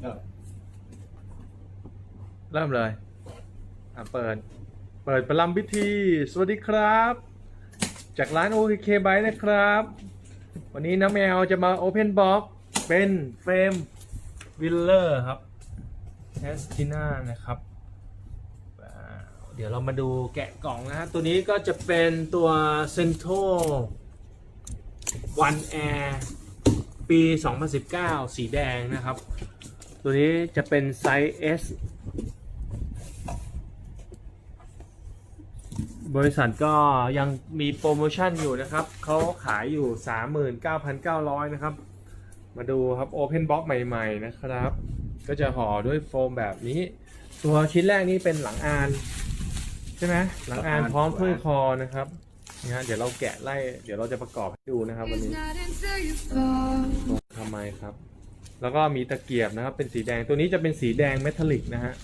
เริ่มเลย อะเปิด เปิดประลำพิธี สวัสดีครับ จากร้าน OKK b y นะครับ วันนี้น้าแมวจะมา Open Box เป็นเฟรมวิลเลอร์ครับแคสติน่านะครับ เดี๋ยวเรามาดูแกะกล่องนะฮะ ตัวนี้ก็จะเป็นตัว Cento One Air ปี 2019 สีแดงนะครับ ตัวนี้จะเป็นไซส์ S บริษัทก็ยังมีโปรโมชั่นอยู่นะครับ เขาขายอยู่ 39,900 นะครับ มาดูครับ Open Box ใหม่ ๆ นะครับ ก็จะห่อด้วยโฟมแบบนี้ ตัวชิ้นแรกนี่เป็นหลังอาน ใช่ไหมหลังอานพร้อมถ้วยคอนะครับนี่ฮะเดี๋ยวเราแกะไล่ เดี๋ยวเราจะประกอบให้ดูนะครับวัน It's นี้ not until you fall. ทำไมครับ แล้วก็มีตะเกียบนะครับ เป็นสีแดงตัวนี้จะเป็นสีแดงเมทัลลิกนะฮะ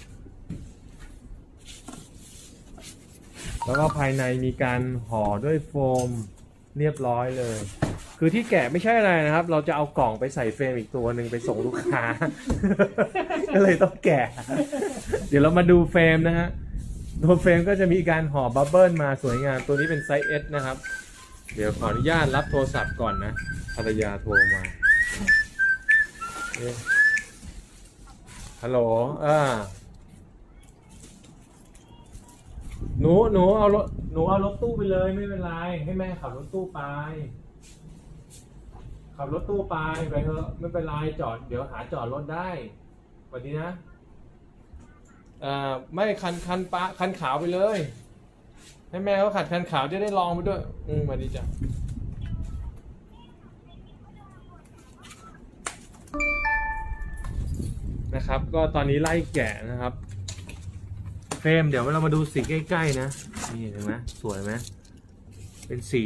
แล้วก็ภายในมีการห่อด้วยโฟมเรียบร้อยเลย คือที่แกะไม่ใช่อะไรนะครับ เราจะเอากล่องไปใส่เฟรมอีกตัวหนึ่งไปส่งลูกค้า ก็เลยต้องแกะ เดี๋ยวเรามาดูเฟรมนะฮะ ตัวเฟรมก็จะมีการห่อบับเบิลมาสวยงาม ตัวนี้เป็นไซส์ S นะครับ เดี๋ยวขออนุญาตรับโทรศัพท์ก่อนนะภรรยาโทรมา ฮัลโหลอ่าหนูหนูเอารถหนูเอารถตู้ไปเลยไม่เป็นไร ให้แม่ขับรถตู้ไป ขับรถตู้ไปไปเถอะไม่เป็นไรจอด เดี๋ยวหาจอดรถได้สวัสดีนะอ่าไม่คันคันปะคันขาวไปเลย ให้แม่เขาขัดคันขาวจะได้ลองไปด้วย อืมสวัสดีจ้ะ นะครับ ก็ตอนนี้ไล่แกะนะครับเฟรมเดี๋ยวเรามาดูสีใกล้ๆนะนี่เห็นไหมสวยไหมเป็นสี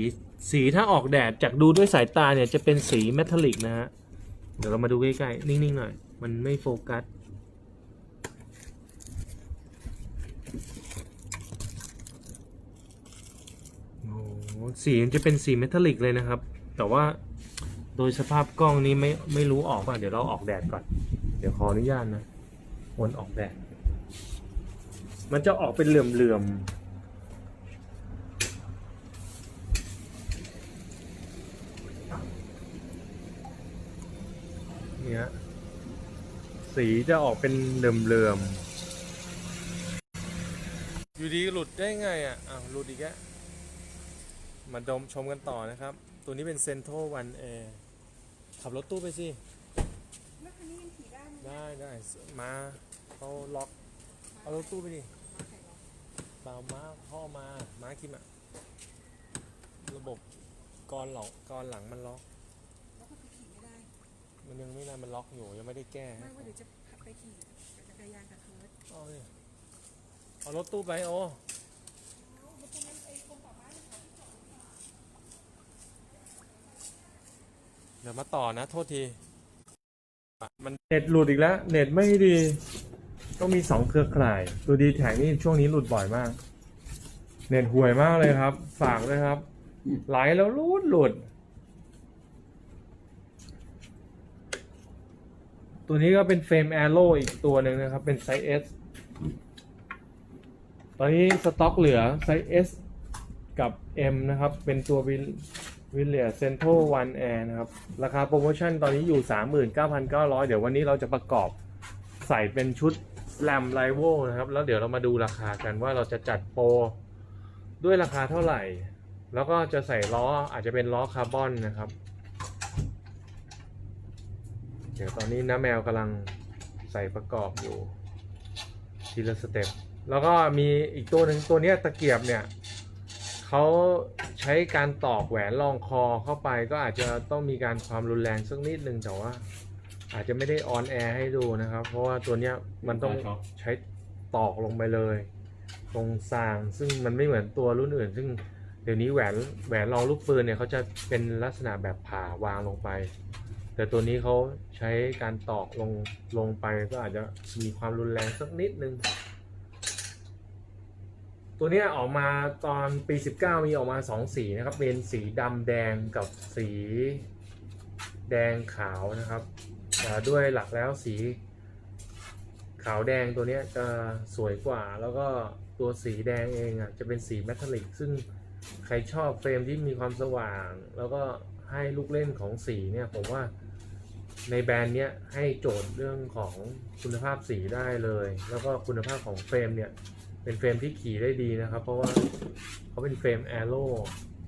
สีถ้าออกแดดจากดูด้วยสายตาเนี่ยจะเป็นสีเมทัลลิกนะฮะเดี๋ยวเรามาดูใกล้ๆนิ่งๆหน่อย มันไม่โฟกัสโอ้สีจะเป็นสีเมทัลลิกเลยนะครับ แต่ว่าโดยสภาพกล้องนี้ไม่ไม่รู้ออกป่ะเดี๋ยวเราออกแดดก่อน เดี๋ยวขออนุญาตนะวนออกแดดมันจะออกเป็นเหลื่อมๆเนี่ยสีจะออกเป็นเหลื่อมๆ อยู่ดีหลุดได้ไงอะอ้าวหลุดอีกแล้วมาดมชมกันต่อนะครับ ตัวนี้เป็นเซนโทวันเอขับรถตู้ไปสิ แล้วคันนี้ยังขี่ ได้ไหมได้ได้มาเขาล็อก เอารถตู้ไปดิเปล่ามาพ่อมามาคิมอะระบบกรหลังกรหลังมันล็อก แล้วก็คือขี่ไม่ได้ มันยังไม่นานมันล็อกอยู่ยังไม่ได้แก้ไม่ว่าเดี๋ยวจะขับไปขี่จักรยานกับเคิร์ดเอาดิเอารถตู้ไปโอเดี๋ยวมาต่อนะ โทษที มันเน็ตหลุดอีกแล้ว เน็ตไม่ดี ต้องมีสองเครือข่าย ดูดีแท็กนี่ช่วงนี้หลุดบ่อยมาก เน็ตห่วยมากเลยครับ ฝากด้วยครับ ไหลแล้วหลุดหลุด ตัวนี้ก็เป็นเฟรมแอโร่อีกตัวหนึ่งนะครับ เป็นไซส์ S ตอนนี้สต็อกเหลือไซส์ S กับ M นะครับ เป็นตัววิล วิลเลียเซ็นโทวันแอร์นะครับ ราคาโปรโมชั่นตอนนี้อยู่ 39,900 เดี๋ยววันนี้เราจะประกอบใส่เป็นชุดแรมไลโวนะครับ แล้วเดี๋ยวเรามาดูราคากันว่าเราจะจัดโปรด้วยราคาเท่าไหร่ แล้วก็จะใส่ล้ออาจจะเป็นล้อคาร์บอนนะครับ เดี๋ยวตอนนี้น้าแมวกำลังใส่ประกอบอยู่ทีละสเต็ปแล้วก็มีอีกตัวหนึ่งตัวนี้ตะเกียบเนี่ย เขาใช้การตอกแหวนรองคอเข้าไปก็อาจจะต้องมีการความรุนแรงสักนิดนึงแต่ว่า อาจจะไม่ได้ออนแอร์ให้ดูนะครับ เพราะว่าตัวเนี้ยมันต้องใช้ตอกลงไปเลย ตรงซางซึ่งมันไม่เหมือนตัวรุ่นอื่น ซึ่งเดี๋ยวนี้แหวนแหวนรองลูกปืนเนี่ยเขาจะเป็นลักษณะแบบผ่าวางลงไป แต่ตัวนี้เขาใช้การตอกลงลงไปก็อาจจะมีความรุนแรงสักนิดนึง ตัวเนี้ยออกมาตอนปี 19 มีออกมาสองสีนะครับ เป็นสีดำแดงกับสีแดงขาวนะครับแต่ด้วยหลักแล้วสีขาวแดงตัวเนี้ยจะสวยกว่า แล้วก็ตัวสีแดงเองอะจะเป็นสีเมทัลลิก ซึ่งใครชอบเฟรมที่มีความสว่าง แล้วก็ให้ลูกเล่นของสีเนี่ยผมว่าในแบรนด์เนี้ยให้โจทย์เรื่องของคุณภาพสีได้เลย แล้วก็คุณภาพของเฟรมเนี่ย เป็นเฟรมที่ขี่ได้ดีนะครับ เพราะว่าเขาเป็นเฟรมแอโร่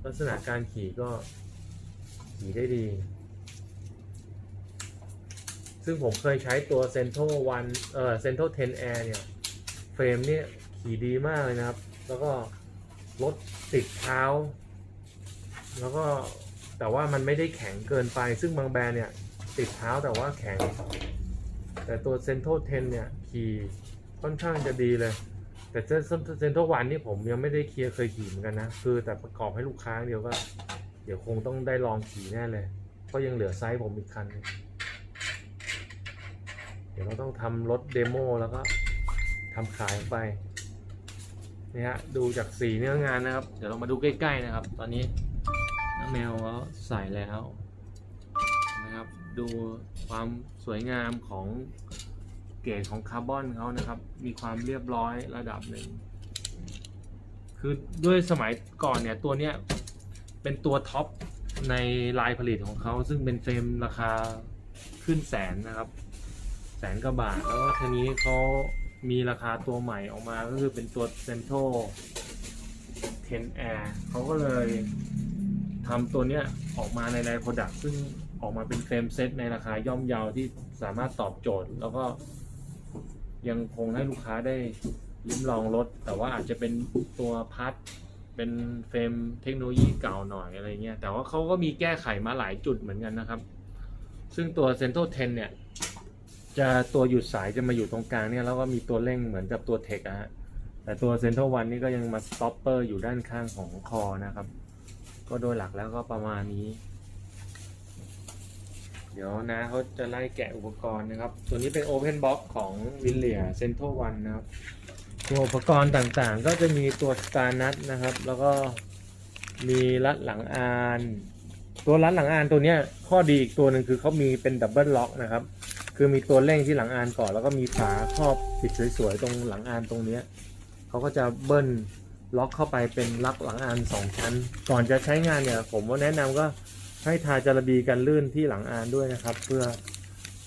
ลักษณะการขี่ก็ขี่ได้ดี ซึ่งผมเคยใช้ตัว Centro 1เอ่อ Centro 10 Air เนี่ย เฟรมเนี่ยขี่ดีมากเลยนะครับ แล้วก็รถติดเท้า แล้วก็แต่ว่ามันไม่ได้แข็งเกินไป ซึ่งบางแบรนด์เนี่ย ติดเท้าแต่ว่าแข็ง แต่ตัว Centro 10 เนี่ย ขี่ค่อนข้างจะดีเลย แต่เซนทรัลวันนี่ผมยังไม่ได้เคลียร์เคยขี่เหมือนกันนะ คือแต่ประกอบให้ลูกค้าเดียวก็ เดี๋ยวคงต้องได้ลองขี่แน่เลยเพราะยังเหลือไซส์ผมอีกคันหนึงเดี๋ยวเราต้องทำรถเดโมแล้วก็ทำขายไปนี่ฮะดูจากสีเนื้องานนะครับ เดี๋ยวเรามาดูใกล้ๆนะครับ ตอนนี้น้าแมวเขาใส่แล้วนะครับ ดูความสวยงามของ เกรดของคาร์บอนเขานะครับ มีความเรียบร้อยระดับหนึ่ง คือด้วยสมัยก่อนเนี่ยตัวเนี้ยเป็นตัวท็อปในลายผลิตของเขาซึ่งเป็นเฟรมราคาขึ้นแสนนะครับ แสนกว่าบาท แล้วก็ทีนี้เขามีราคาตัวใหม่ออกมาก็คือเป็นตัว Centro 10 Air เขาก็เลยทำตัวเนี้ยออกมาในไลน์โปรดักซึ่งออกมาเป็นเฟรมเซตในราคาย่อมเยาที่สามารถตอบโจทย์ แล้วก็ ยังคงให้ลูกค้าได้ลิ้มลองรถ แต่ว่าอาจจะเป็นตัวพัดเป็นเฟรมเทคโนโลยีเก่าหน่อยอะไรเงี้ย แต่ว่าเขาก็มีแก้ไขมาหลายจุดเหมือนกันนะครับ ซึ่งตัว Centro 10 เนี่ย จะตัวหยุดสายจะมาอยู่ตรงกลางเนี่ย แล้วก็มีตัวเร่งเหมือนกับตัวเทคอะฮะ แต่ตัวเซน t ร a l วันนี่ก็ยังมาสต็อปเปอร์อยู่ด้านข้างของคอนะครับ ก็โดยหลักแล้วก็ประมาณนี้ เดี๋ยวนะเขาจะไล่แกะอุปกรณ์นะครับ ตัวนี้เป็น Open Box ของวินเลียเซน t ร a l วันนะครับ ตัวอุปกรณ์ต่างๆ ก็จะมีตัวสตาร์นัทนะครับ แล้วก็มีรัดหลังอาน ตัวรัดหลังอานตัวเนี้ยข้อดีอีกตัวหนึ่งคือเขามีเป็นดับเบิลล็อกนะครับ คือมีตัวเร่งที่หลังอานก่อน แล้วก็มีฝาครอบปิดสวยๆตรงหลังอานตรงเนี้ยเขาก็จะเบิ้ลล็อกเข้าไปเป็นลักหลังอานสองชั้น ก่อนจะใช้งานเนี่ย ผมว่าแนะนำก็ ให้ทาจารบีกันลื่นที่หลังอานด้วยนะครับ เพื่อ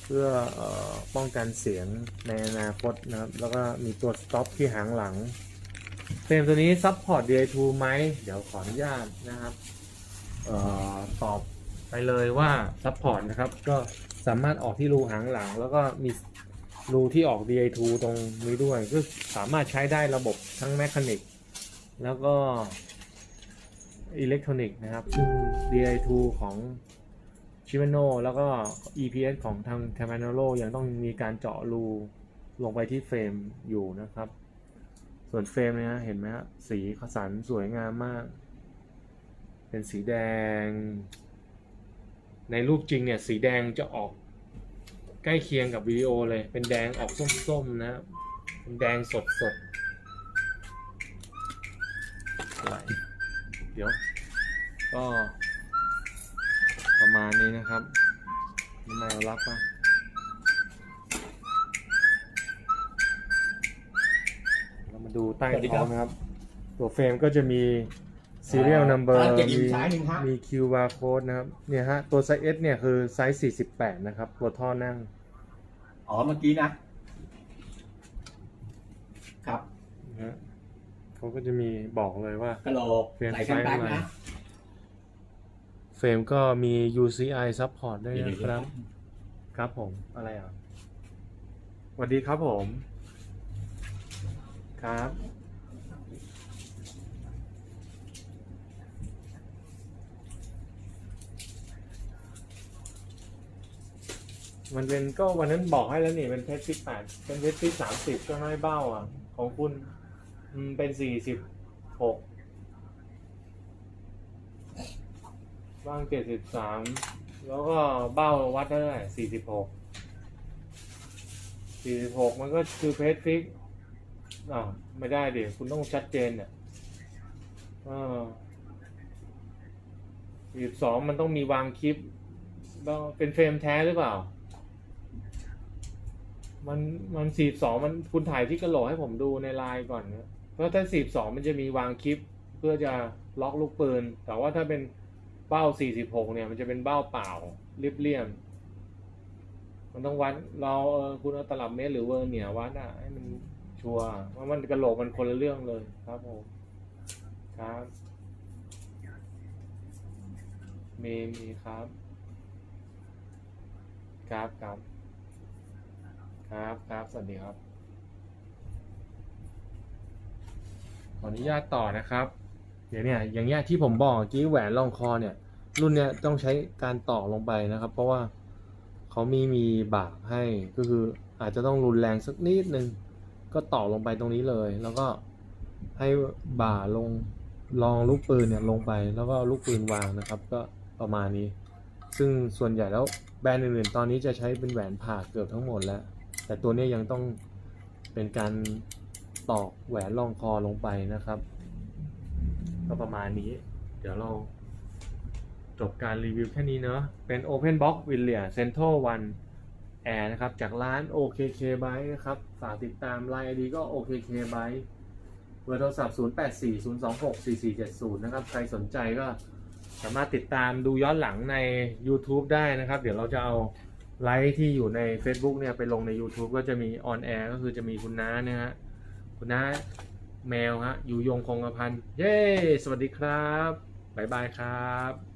เพื่อออป้องกันเสียงในอนาคตนะครับ แล้วก็มีตัวสต็อปที่หางหลังเฟรมตัวนี้ซัพพอร์ต DI2 ไหมเดี๋ยวขออนุญาตนะครับออตอบไปเลยว่าซัพพอร์ตนะครับ ก็สามารถออกที่รูหางหลัง แล้วก็มีรูที่ออก DI2 ตรงนี้ด้วย ก็สามารถใช้ได้ระบบทั้งแมคานิกแล้วก็ อิเล็กทรอนิกส์นะครับ ซึ่ง DI2 ของชิม a โนแล้วก็ EPS ของทาง c a m a n o l o ยังต้องมีการเจาะรูลงไปที่เฟรมอยู่นะครับ ส่วนเฟรมเนี่ยเห็นไหมฮะสีขสันสวยงามมาก เป็นสีแดง ในรูปจริงเนี่ย สีแดงจะออกใกล้เคียงกับวิดีโอเลย เป็นแดงออกส้มๆนะครับเป็นแดงสดๆ เดี๋ยว ก็ประมาณนี้นะครับน้ำมันรับป่ะเรามาดูใต้สวัสดีคท้รัอบงนะครับ ตัวเฟรมก็จะมี serial อ่า number อ่าเก็บอีมีกสายหนึ่งครับมี QR code นะครับ เนี่ยฮะ ตัวไซส์ S เนี่ยคือไซส์ 48 นะครับ ตัวท่อนั่ง อ๋อ เมื่อกี้นะ ครับนะฮะ เขาก็จะมีบอกเลยว่า กะโหลกเปลี่ยนใส่กันไซส์แป๊บอะไร นะเฟรมก็มี UCI support ด้วยเดี๋ยวนะครับ ครับผม อะไรอะสวัสดีครับผม ครับ มันเป็นก็วันนั้นบอกให้แล้วนี่เป็นเพชรฟิกแปดเป็นเพชรฟิกสามสิบก็น้อยเบ้าอะ ของคุณ อืมเป็นสี่สิบหกบ้างเจ็ดสิบสามแล้วก็เบ้าวัดได้ไหร่สี่สิบหกสี่สิบหกมันก็คือเพชรฟิกอ่าวไม่ได้เดิคุณต้องชัดเจนเนี่ยสี่สิบสองมันต้องมีวางคลิปต้องเป็นเฟรมแท้หรือเปล่า มันมันสี่สองมันคุณถ่ายที่กระโหลกให้ผมดูในไลน์ก่อนเนี่ย ราะถ้าสี่สองมันจะมีวางคลิปเพื่อจะล็อกลูกปืน แต่ว่าถ้าเป็นเบ้าสี่สิบหกเนี่ยมันจะเป็นเบ้าเปล่าเรียบเรียบๆมันต้องวัดเราเออคุณเอาตลับเมตรหรือเวอร์เนียวัดอะให้มันชัวร์ว่ามันกระโหลกมันคนละเรื่องเลยครับผมครับมีมีครับ ครับครับ ครับครับสวัสดีครับ ขออนุญาตต่อนะครับ เดี๋ยวเนี่ยอย่างเงี้ยที่ผมบอกเมื่อกี้แหวนรองคอเนี่ย รุ่นเนี้ยต้องใช้การต่อลงไปนะครับ เพราะว่าเขามีมีบากให้ก็คืออาจจะต้องรุนแรงสักนิดนึงก็ต่อลงไปตรงนี้เลย แล้วก็ให้บ่าลงรองลูกปืนเนี่ยลงไปแล้วก็ลูกปืนวางนะครับ ก็ประมาณนี้ ซึ่งส่วนใหญ่แล้วแบรนด์อื่นๆ ตอนนี้จะใช้เป็นแหวนผ่าเกือบทั้งหมดแล้ว แต่ตัวนี้ยังต้องเป็นการ ตอกแหวนรองคอลงไปนะครับ ก็ประมาณนี้ เดี๋ยวเราจบการรีวิวแค่นี้เนอะเป็น Open Box w i l l i a Central One Air นะครับ จากร้าน OKK Byte นะครับ ฝากติดตาม Line ID ก็ OKK Byte เบอร์โทรศัพท์ 0840264470 นะครับ ใครสนใจก็สามารถติดตามดูย้อนหลังใน YouTube ได้นะครับ เดี๋ยวเราจะเอาไลฟ์ที่อยู่ใน Facebook เนี่ย ไปลงใน YouTube ก็จะมี On Air ก็คือจะมีคุณน้าเนี่ยฮะ คุณน้าแมวฮะอยู่ยงคงกระพันเย้ สวัสดีครับ บ๊ายบายครับ